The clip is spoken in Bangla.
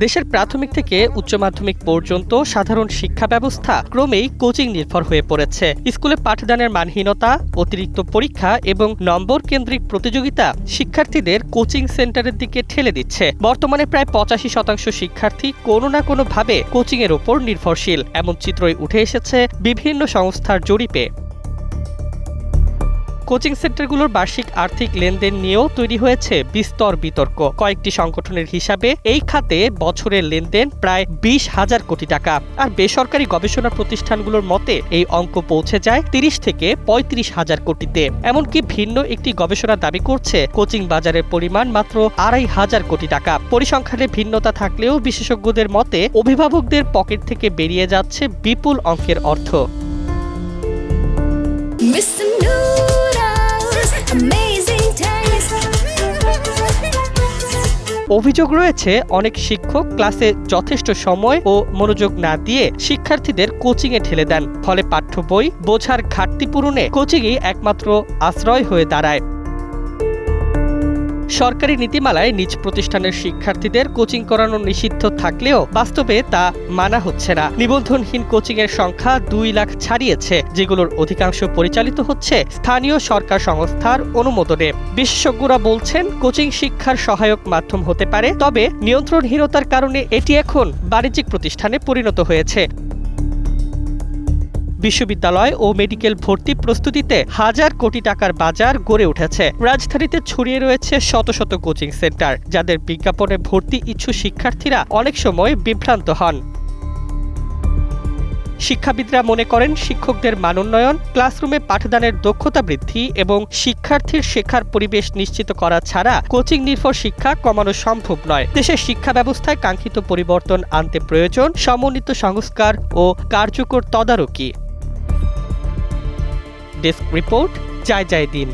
দেশের প্রাথমিক থেকে উচ্চ মাধ্যমিক পর্যন্ত সাধারণ শিক্ষা ব্যবস্থা ক্রমেই কোচিং নির্ভর হয়ে পড়েছে। স্কুলে পাঠদানের মানহীনতা, অতিরিক্ত পরীক্ষা এবং নম্বর কেন্দ্রিক প্রতিযোগিতা শিক্ষার্থীদের কোচিং সেন্টারের দিকে ঠেলে দিচ্ছে। বর্তমানে প্রায় পঁচাশি শতাংশ শিক্ষার্থী কোনো না কোনো ভাবে কোচিং ওপর নির্ভরশীল। এমন চিত্রই উঠে এসেছে বিভিন্ন সংস্থার জরিপে। কোচিং সেন্টারগুলোর বার্ষিক আর্থিক লেনদেন নিয়েও তৈরি হয়েছে বিস্তর বিতর্ক কয়েকটি সংগঠনের হিসাবে এই খাতে বছরের লেনদেন প্রায় বিশ হাজার কোটি টাকা আর বেসরকারি গবেষণা প্রতিষ্ঠানগুলোর মতে এই অঙ্ক পৌঁছে যায় তিরিশ থেকে পঁয়ত্রিশ হাজার কোটিতে এমনকি ভিন্ন একটি গবেষণা দাবি করছে কোচিং বাজারের পরিমাণ মাত্র আড়াই হাজার কোটি টাকা পরিসংখ্যানে ভিন্নতা থাকলেও বিশেষজ্ঞদের মতে অভিভাবকদের পকেট থেকে বেরিয়ে যাচ্ছে বিপুল অঙ্কের অর্থ Mr. Taste. অভিযোগ রয়েছে, অনেক শিক্ষক ক্লাসে যথেষ্ট সময় ও মনোযোগ না দিয়ে শিক্ষার্থীদের কোচিং এ ঠেলে দেন। ফলে পাঠ্য বই বোঝার ঘাটতি পূরণে কোচিংই একমাত্র আশ্রয় হয়ে দাঁড়ায়। সরকারি নীতিমালায় নিজ প্রতিষ্ঠানের শিক্ষার্থীদের কোচিং করানো নিষিদ্ধ থাকলেও বাস্তবে তা মানা হচ্ছে না। নিবন্ধনহীন কোচিং এর সংখ্যা দুই লাখ ছাড়িয়েছে, যেগুলোর অধিকাংশ পরিচালিত হচ্ছে স্থানীয় সরকার সংস্থার অনুমোদনে। বিশেষজ্ঞরা বলছেন, কোচিং শিক্ষার সহায়ক মাধ্যম হতে পারে, তবে নিয়ন্ত্রণহীনতার কারণে এটি এখন বাণিজ্যিক প্রতিষ্ঠানে পরিণত হয়েছে। বিশ্ববিদ্যালয় ও মেডিকেল ভর্তি প্রস্তুতিতে হাজার কোটি টাকার বাজার গড়ে উঠেছে। রাজধানীতে ছড়িয়ে রয়েছে শত শত কোচিং সেন্টার, যাদের বিজ্ঞাপনে ভর্তি ইচ্ছু শিক্ষার্থীরা অনেক সময় বিভ্রান্ত হন। শিক্ষাবিদরা মনে করেন শিক্ষকদের মানোন্নয়ন, ক্লাসরুমে পাঠদানের দক্ষতা বৃদ্ধি এবং শিক্ষার্থীর শেখার পরিবেশ নিশ্চিত করা ছাড়া কোচিং নির্ভর শিক্ষা কমানো সম্ভব নয়। দেশের শিক্ষা ব্যবস্থায় কাঙ্ক্ষিত পরিবর্তন আনতে প্রয়োজন, সমন্বিত সংস্কার ও কার্যকর তদারকি। ডেস্ক রিপোর্ট জয় জয় দিন।